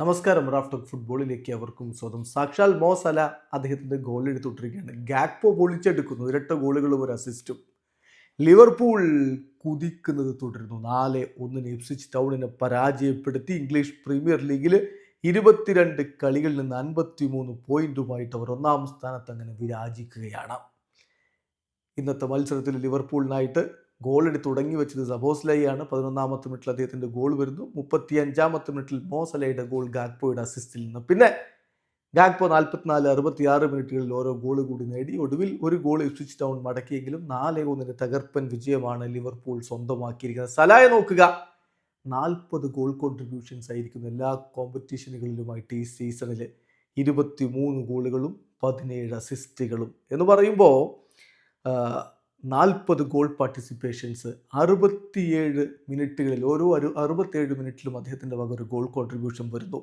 നമസ്കാരം റാഫ്റ്റർ ഫുട്ബോളിലേക്ക് അവർക്കും സ്വന്തം സാക്ഷാൽ മോസല അദ്ദേഹത്തിന്റെ ഗോൾ എടുത്തുകൊണ്ടിരിക്കുകയാണ് ഗാക്പോ പൊളിച്ചെടുക്കുന്നു. ഇരട്ട ഗോളുകളും ഒരു അസിസ്റ്റും ലിവർപൂൾ കുതിക്കുന്നത് തുടരുന്നു. നാല് ഒന്നിന് ഇപ്സിച്ച് ടൗണിനെ പരാജയപ്പെടുത്തി. ഇംഗ്ലീഷ് പ്രീമിയർ ലീഗിൽ ഇരുപത്തിരണ്ട് കളികളിൽ നിന്ന് അൻപത്തി മൂന്ന് പോയിന്റുമായിട്ട് അവർ ഒന്നാം സ്ഥാനത്ത് അങ്ങനെ വിരാജിക്കുകയാണ്. ഇന്നത്തെ മത്സരത്തിൽ ലിവർപൂളിനായിട്ട് ഗോൾ എടുത്ത് തുടങ്ങി വെച്ചത് സബോസ്ലയാണ് പതിനൊന്നാമത്തെ മിനിറ്റിൽ അദ്ദേഹത്തിന്റെ ഗോൾ വരുന്നു. മുപ്പത്തി അഞ്ചാമത്തെ മിനിറ്റിൽ മോസലയുടെ ഗോൾ ഗാഗ്പോയുടെ അസിസ്റ്റിൽ നിന്ന്. പിന്നെ ഗാഗ്പോ നാൽപ്പത്തിനാല് അറുപത്തിയാറ് മിനിറ്റുകളിൽ ഓരോ ഗോൾ കൂടി നേടി. ഒടുവിൽ ഒരു ഗോൾ സ്വിച്ച് ഡൗൺ മടക്കിയെങ്കിലും നാല് ഒന്നിന് തകർപ്പൻ വിജയമാണ് ലിവർപൂൾ സ്വന്തമാക്കിയിരിക്കുന്നത്. സലായ നോക്കുക. നാൽപ്പത് ഗോൾ കോൺട്രിബ്യൂഷൻസ് ആയിരിക്കുന്നു എല്ലാ കോമ്പറ്റീഷനുകളിലുമായിട്ട് ഈ സീസണിൽ ഇരുപത്തി മൂന്ന് ഗോളുകളും പതിനേഴ് അസിസ്റ്റുകളും എന്ന് പറയുമ്പോൾ നാൽപ്പത് ഗോൾ പാർട്ടിസിപ്പേഷൻസ് അറുപത്തിയേഴ് മിനിറ്റുകളിൽ ഓരോ അരു അറുപത്തേഴ് മിനിറ്റിലും അദ്ദേഹത്തിന്റെ വക ഒരു ഗോൾ കോൺട്രിബ്യൂഷൻ വരുന്നു.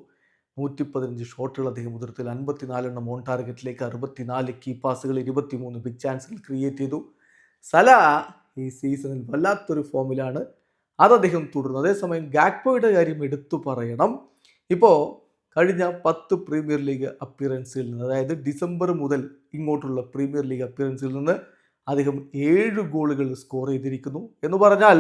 നൂറ്റി പതിനഞ്ച് ഷോട്ടുകൾ അദ്ദേഹം ഉതിർത്തിൽ അൻപത്തിനാലെണ്ണം ഓൺ ടാർഗറ്റിലേക്ക് അറുപത്തിനാല് കീ പാസുകൾ ഇരുപത്തിമൂന്ന് ബിഗ് ചാൻസുകൾ ക്രിയേറ്റ് ചെയ്തു. സല ഈ സീസണിൽ വല്ലാത്തൊരു ഫോമിലാണ് അത് അദ്ദേഹം തുടരുന്നു അതേസമയം ഗാക്പോയുടെ കാര്യം എടുത്തു പറയണം. ഇപ്പോൾ കഴിഞ്ഞ പത്ത് പ്രീമിയർ ലീഗ് അപ്പിയറൻസിൽ നിന്ന് അതായത് ഡിസംബർ മുതൽ ഇങ്ങോട്ടുള്ള പ്രീമിയർ ലീഗ് അപ്പിയറൻസിൽ നിന്ന് അദ്ദേഹം ഏഴ് ഗോളുകൾ സ്കോർ ചെയ്തിരിക്കുന്നു. എന്ന് പറഞ്ഞാൽ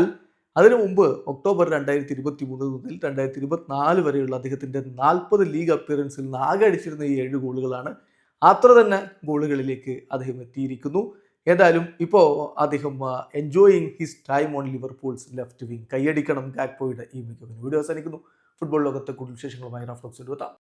അതിനു മുമ്പ് ഒക്ടോബർ രണ്ടായിരത്തി ഇരുപത്തി മൂന്ന് മുതൽ രണ്ടായിരത്തി ഇരുപത്തിനാല് വരെയുള്ള അദ്ദേഹത്തിന്റെ നാൽപ്പത് ലീഗ് അപ്പിയറൻസിൽ നിന്ന് ആകെ അടിച്ചിരുന്ന ഈ ഏഴ് ഗോളുകളാണ് അത്ര തന്നെ ഗോളുകളിലേക്ക് അദ്ദേഹം എത്തിയിരിക്കുന്നു. ഏതായാലും ഇപ്പോൾ അദ്ദേഹം enjoying his time on Liverpool's left wing കൈയടിക്കണം ഗാക്പോയുടെ ഈ മികവിന്. വീഡിയോ അവസാനിക്കുന്നു. ഫുട്ബോൾ ലോകത്തെ കൂടുതൽ വിശേഷങ്ങളുമായി റഫ്ലോക്സ് എടുത്താം